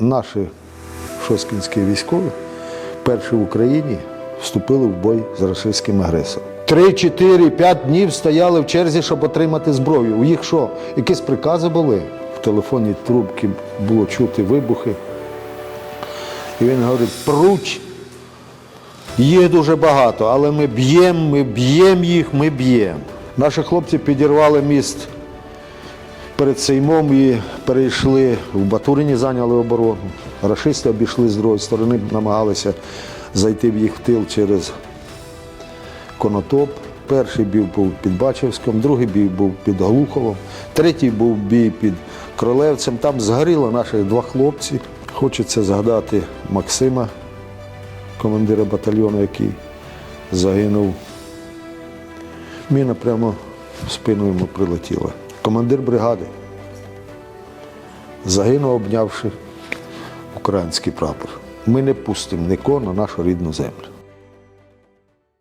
Наші шоскінські військові перші в Україні вступили в бой з російським агресором. Три, чотири, п'ять днів стояли в черзі, щоб отримати зброю. У їх що? Якісь прикази були? В телефонній трубці було чути вибухи. І він говорить, пруч, їх дуже багато, але ми б'ємо, ми б'ємо їх, ми б'ємо. Наші хлопці підірвали міст перед Сеймом і перейшли в Батурині, зайняли оборону. Рашисти обійшли з другої сторони, намагалися зайти в їх в тил через Конотоп. Перший бій був під Бачівськом, другий бій був під Глуховом, третій був бій під Кролевцем. Там згоріло наших два хлопці. Хочеться згадати Максима, командира батальйону, який загинув. Міна прямо в спину йому прилетіла. Командир бригади загинув, обнявши український прапор. Ми не пустимо нікого на нашу рідну землю.